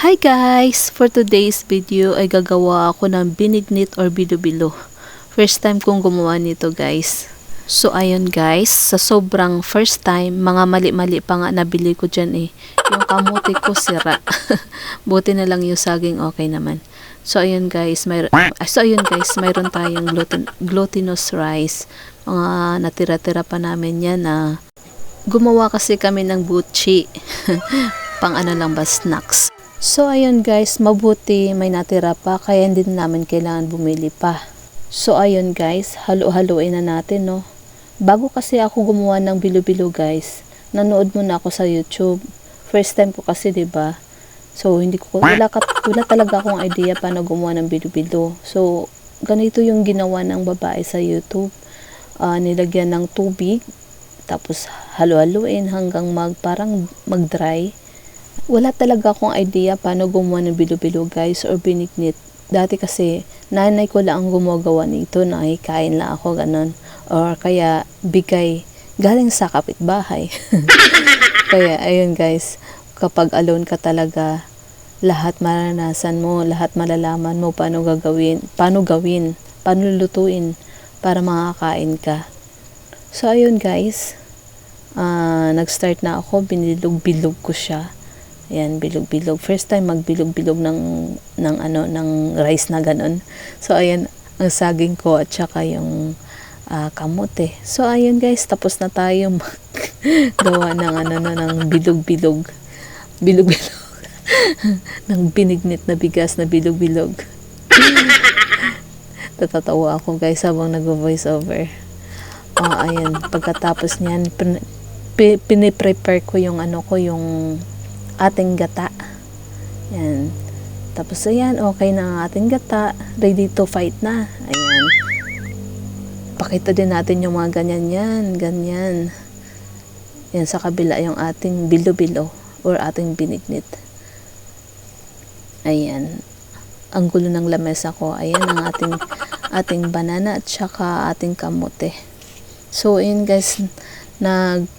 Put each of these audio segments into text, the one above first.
Hi guys! For today's video ay gagawa ako ng binignit or bilo-bilo. First time kong gumawa nito guys. So ayun guys, sa sobrang first time, mga mali-mali pa nga nabili ko dyan eh. Yung kamote ko sira. Buti na lang yung saging okay naman. So ayun guys, mayroon so ayun guys, mayroon tayong gluten, glutinous rice. Mga natira-tira pa namin yan na gumawa kasi kami ng butchi. Pang ano lang ba, snacks. So ayun guys, mabuti may natira pa kaya hindi na namin kailangan bumili pa. So ayun guys, halo-haloin na natin no. Bago kasi ako gumawa ng bilo-bilo guys, nanood muna ako sa YouTube. First time ko kasi 'di ba? So hindi ko wala, ka, wala talaga akong idea paano gumawa ng bilo-bilo. So ganito yung ginawa ng babae sa YouTube. Ah, nilagyan ng tubig tapos halo-haloin hanggang mag parang mag-dry wala talaga akong idea paano gumawa ng bilo-bilo guys or binignit. Dati kasi nanay ko lang ang gumagawa nito, nakikain lang ako ganun. Or kaya bigay galing sa kapitbahay. kaya ayun guys, kapag alone ka talaga, lahat maranasan mo, lahat malalaman mo paano gagawin, paano gawin, paano lutuin para makakain ka. So ayun guys, uh, nag-start na ako, binilog-bilog ko siya Ayan, bilog-bilog. First time magbilog-bilog ng, ng, ano, ng rice na ganun. So, ayan, ang saging ko at saka yung uh, kamote. So, ayan guys, tapos na tayo gawa ng, ano, no, ng bilog-bilog. Bilog-bilog. ng binignit na bigas na bilog-bilog. Tatatawa ako guys habang nag-voice over. Oh, ayan. Pagkatapos niyan, pin- piniprepare ko yung ano ko, yung ating gata. Yan. Tapos ayan, okay na ang ating gata. Ready to fight na. Ayan. Pakita din natin yung mga ganyan yan. Ganyan. Yan sa kabila yung ating bilo-bilo or ating binignit. Ayan. Ang gulo ng lamesa ko. Ayan ang ating ating banana at saka ating kamote. So, ayan guys, nag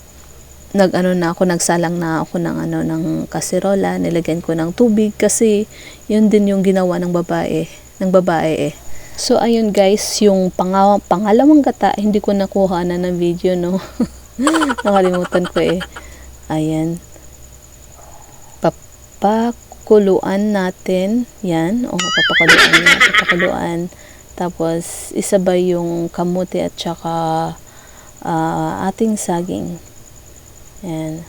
nag-ano na ako, nagsalang na ako ng ano ng kaserola, nilagyan ko ng tubig kasi yun din yung ginawa ng babae, ng babae eh. So ayun guys, yung pang pangalawang gata, hindi ko nakuha na ng video no. Nakalimutan ko eh. Ayan. Papakuluan natin. Yan. O, papakuluan na. Papakuluan. Tapos, isabay yung kamote at saka uh, ating saging. Ayan.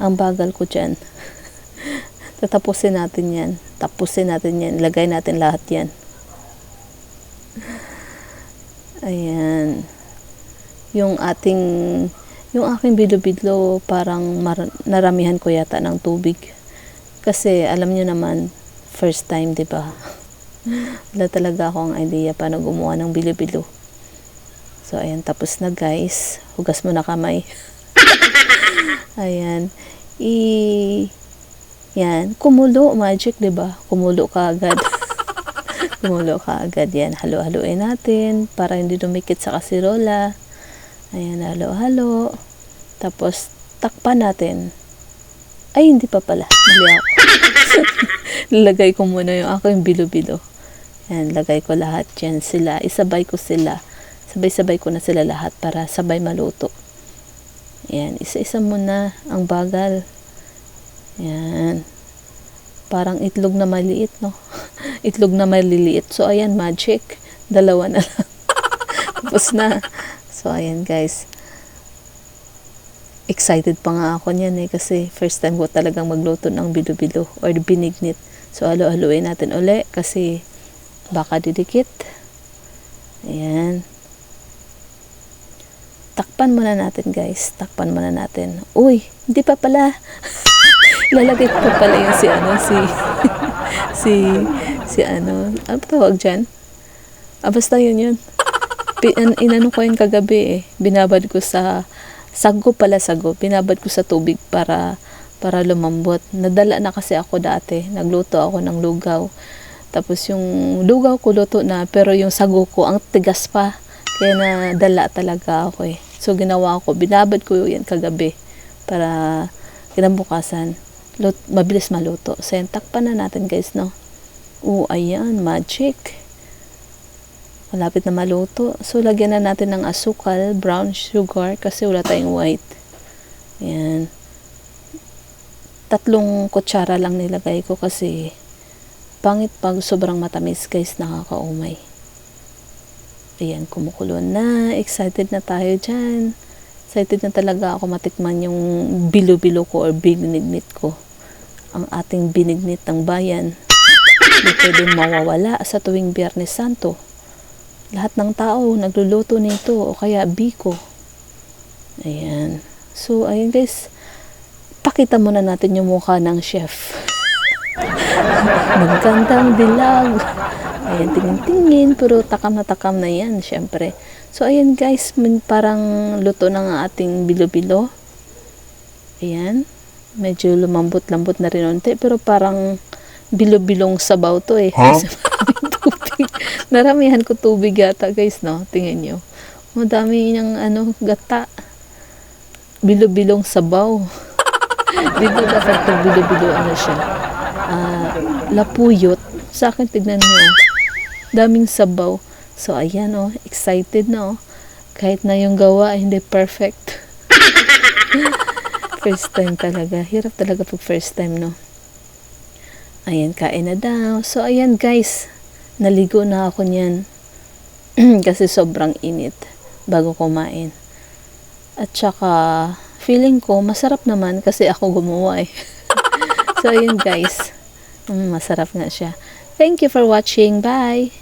Ang bagal ko dyan. Tatapusin natin yan. Tapusin natin yan. Lagay natin lahat yan. Ayan. Yung ating, yung aking bilo-bilo parang mar- naramihan ko yata ng tubig. Kasi alam nyo naman, first time, di ba? Wala talaga akong idea paano gumawa ng bilo-bilo. So, ayan, tapos na guys. Hugas mo na kamay. Ayan. I yan, kumulo magic, 'di ba? Kumulo ka agad. kumulo ka agad 'yan. Halo-haloin natin para hindi dumikit sa kasirola. Ayan, halo-halo. Tapos takpan natin. Ay, hindi pa pala. Mali ako. Lagay ko muna yung aking bilo-bilo. Yan, lagay ko lahat yan sila. Isabay ko sila. Sabay-sabay ko na sila lahat para sabay maluto. Yan, isa-isa mo na ang bagal. Yan. Parang itlog na maliit, no? itlog na maliliit. So, ayan, magic. Dalawa na lang. Tapos na. So, ayan, guys. Excited pa nga ako niyan eh kasi first time ko talagang magluto ng bilo-bilo or binignit. So, halo-haloin natin uli kasi baka didikit. Ayan takpan muna natin guys. Takpan muna natin. Uy, hindi pa pala. Lalagay ko pa pala yung si ano, si, si, si ano, ano tawag dyan? Ah, basta yun yun. Pin, inano ko yung kagabi eh. Binabad ko sa, sago pala sago. Binabad ko sa tubig para, para lumambot. Nadala na kasi ako dati. Nagluto ako ng lugaw. Tapos yung lugaw ko luto na, pero yung sago ko, ang tigas pa. Kaya nadala talaga ako eh. So, ginawa ko, binabad ko yan kagabi para kinabukasan. lut mabilis maluto. So, yan, takpan na natin guys, no? Oo, ayan, magic. Malapit na maluto. So, lagyan na natin ng asukal, brown sugar, kasi wala tayong white. Ayan. Tatlong kutsara lang nilagay ko kasi pangit pag sobrang matamis guys, nakakaumay. Ayan, kumukulo na. Excited na tayo dyan. Excited na talaga ako matikman yung bilo-bilo ko or binignit ko. Ang ating binignit ng bayan. Hindi pwedeng mawawala sa tuwing Biyernes Santo. Lahat ng tao nagluluto nito o kaya biko. Ayan. So, ayun guys. Pakita muna natin yung mukha ng chef. Magandang dilag. Ayan, tingin-tingin. Pero takam na takam na yan, syempre. So, ayan guys. Parang luto ng ating bilo-bilo. Ayan. Medyo lumambot-lambot na rin unti. Pero parang bilo-bilong sabaw to eh. Tubig. Naramihan ko tubig yata guys, no? Tingnan nyo. Madami niyang ano, gata. Bilo-bilong sabaw. Dito dapat pag bilo-bilo ano siya. Ah, lapuyot. Sa akin, tignan nyo. Daming sabaw. So, ayan oh. Excited na oh. Kahit na yung gawa, hindi perfect. first time talaga. Hirap talaga pag first time, no? Ayan, kain na daw. So, ayan guys. Naligo na ako niyan. Kasi sobrang init bago kumain. At saka, feeling ko, masarap naman kasi ako gumawa eh. so, ayun guys. Mm, masarap nga siya. Thank you for watching. Bye!